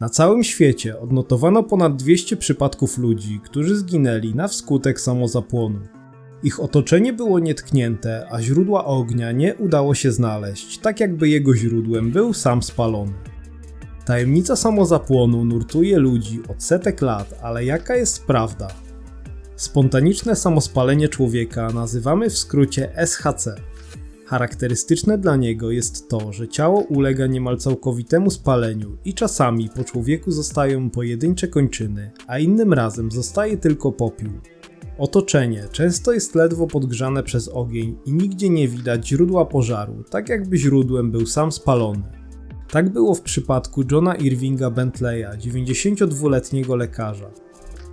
Na całym świecie odnotowano ponad 200 przypadków ludzi, którzy zginęli na wskutek samozapłonu. Ich otoczenie było nietknięte, a źródła ognia nie udało się znaleźć, tak jakby jego źródłem był sam spalony. Tajemnica samozapłonu nurtuje ludzi od setek lat, ale jaka jest prawda? Spontaniczne samospalenie człowieka nazywamy w skrócie SHC. Charakterystyczne dla niego jest to, że ciało ulega niemal całkowitemu spaleniu i czasami po człowieku zostają pojedyncze kończyny, a innym razem zostaje tylko popiół. Otoczenie często jest ledwo podgrzane przez ogień i nigdzie nie widać źródła pożaru, tak jakby źródłem był sam spalony. Tak było w przypadku Johna Irvinga Bentleya, 92-letniego lekarza.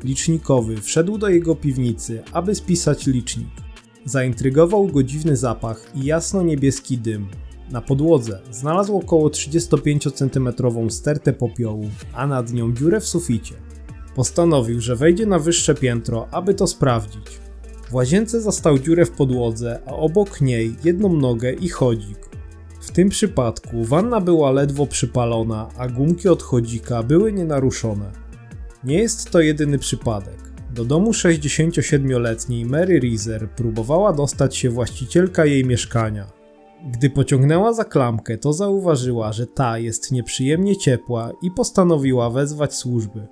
Licznikowy wszedł do jego piwnicy, aby spisać licznik. Zaintrygował go dziwny zapach i jasno-niebieski dym. Na podłodze znalazł około 35 cm stertę popiołu, a nad nią dziurę w suficie. Postanowił, że wejdzie na wyższe piętro, aby to sprawdzić. W łazience zastał dziurę w podłodze, a obok niej jedną nogę i chodzik. W tym przypadku wanna była ledwo przypalona, a gumki od chodzika były nienaruszone. Nie jest to jedyny przypadek. Do domu 67-letniej Mary Reeser próbowała dostać się właścicielka jej mieszkania. Gdy pociągnęła za klamkę, to zauważyła, że ta jest nieprzyjemnie ciepła i postanowiła wezwać służby.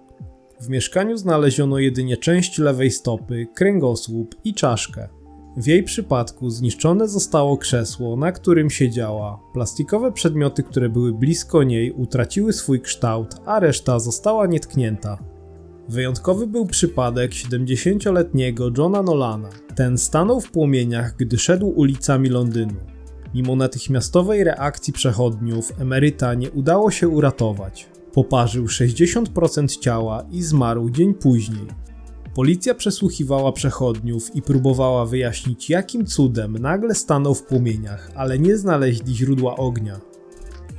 W mieszkaniu znaleziono jedynie część lewej stopy, kręgosłup i czaszkę. W jej przypadku zniszczone zostało krzesło, na którym siedziała. Plastikowe przedmioty, które były blisko niej, utraciły swój kształt, a reszta została nietknięta. Wyjątkowy był przypadek 70-letniego Johna Nolana. Ten stanął w płomieniach, gdy szedł ulicami Londynu. Mimo natychmiastowej reakcji przechodniów, emeryta nie udało się uratować. Poparzył 60% ciała i zmarł dzień później. Policja przesłuchiwała przechodniów i próbowała wyjaśnić, jakim cudem nagle stanął w płomieniach, ale nie znaleźli źródła ognia.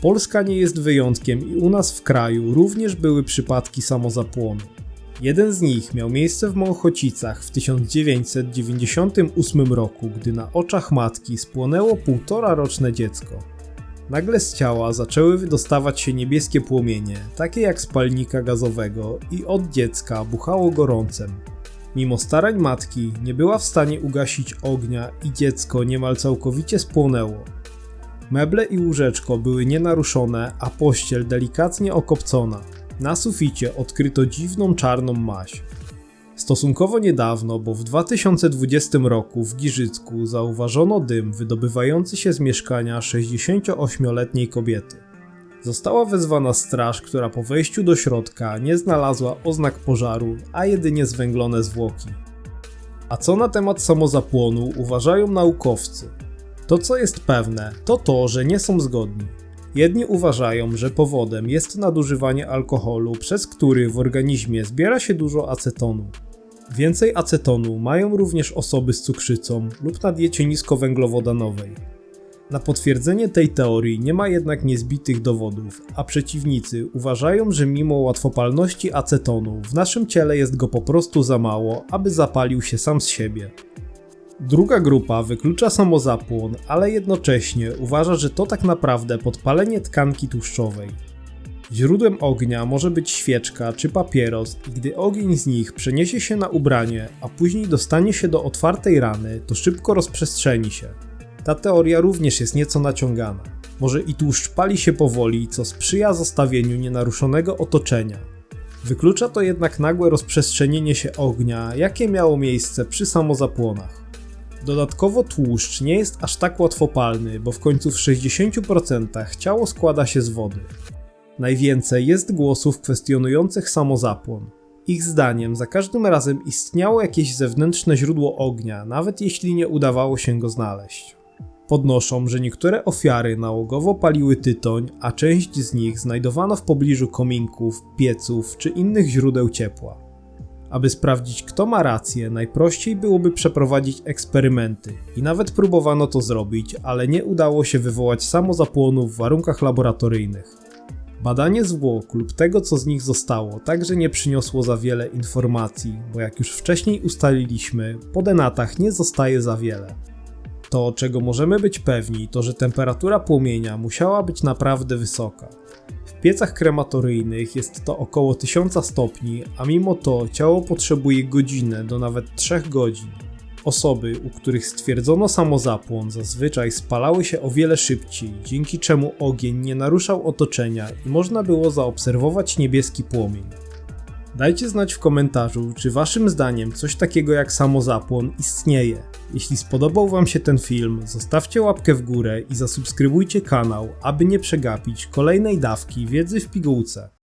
Polska nie jest wyjątkiem i u nas w kraju również były przypadki samozapłonu. Jeden z nich miał miejsce w Mochocicach w 1998 roku, gdy na oczach matki spłonęło półtora roczne dziecko. Nagle z ciała zaczęły wydostawać się niebieskie płomienie, takie jak z palnika gazowego i od dziecka buchało gorącem. Mimo starań matki nie była w stanie ugasić ognia i dziecko niemal całkowicie spłonęło. Meble i łóżeczko były nienaruszone, a pościel delikatnie okopcona. Na suficie odkryto dziwną czarną maź. Stosunkowo niedawno, bo w 2020 roku w Giżycku zauważono dym wydobywający się z mieszkania 68-letniej kobiety. Została wezwana straż, która po wejściu do środka nie znalazła oznak pożaru, a jedynie zwęglone zwłoki. A co na temat samozapłonu uważają naukowcy? To co jest pewne, to to, że nie są zgodni. Jedni uważają, że powodem jest nadużywanie alkoholu, przez który w organizmie zbiera się dużo acetonu. Więcej acetonu mają również osoby z cukrzycą lub na diecie niskowęglowodanowej. Na potwierdzenie tej teorii nie ma jednak niezbitych dowodów, a przeciwnicy uważają, że mimo łatwopalności acetonu w naszym ciele jest go po prostu za mało, aby zapalił się sam z siebie. Druga grupa wyklucza samozapłon, ale jednocześnie uważa, że to tak naprawdę podpalenie tkanki tłuszczowej. Źródłem ognia może być świeczka czy papieros i gdy ogień z nich przeniesie się na ubranie, a później dostanie się do otwartej rany, to szybko rozprzestrzeni się. Ta teoria również jest nieco naciągana. Może i tłuszcz pali się powoli, co sprzyja zostawieniu nienaruszonego otoczenia. Wyklucza to jednak nagłe rozprzestrzenienie się ognia, jakie miało miejsce przy samozapłonach. Dodatkowo tłuszcz nie jest aż tak łatwopalny, bo w końcu w 60% ciało składa się z wody. Najwięcej jest głosów kwestionujących samozapłon. Ich zdaniem za każdym razem istniało jakieś zewnętrzne źródło ognia, nawet jeśli nie udawało się go znaleźć. Podnoszą, że niektóre ofiary nałogowo paliły tytoń, a część z nich znajdowano w pobliżu kominków, pieców czy innych źródeł ciepła. Aby sprawdzić, kto ma rację, najprościej byłoby przeprowadzić eksperymenty i nawet próbowano to zrobić, ale nie udało się wywołać samozapłonu w warunkach laboratoryjnych. Badanie zwłok lub tego, co z nich zostało, także nie przyniosło za wiele informacji, bo jak już wcześniej ustaliliśmy, po denatach nie zostaje za wiele. To, czego możemy być pewni, to że temperatura płomienia musiała być naprawdę wysoka. W piecach krematoryjnych jest to około 1000 stopni, a mimo to ciało potrzebuje godzinę do nawet 3 godzin. Osoby, u których stwierdzono samozapłon, zazwyczaj spalały się o wiele szybciej, dzięki czemu ogień nie naruszał otoczenia i można było zaobserwować niebieski płomień. Dajcie znać w komentarzu, czy waszym zdaniem coś takiego jak samozapłon istnieje. Jeśli spodobał wam się ten film, zostawcie łapkę w górę i zasubskrybujcie kanał, aby nie przegapić kolejnej dawki wiedzy w pigułce.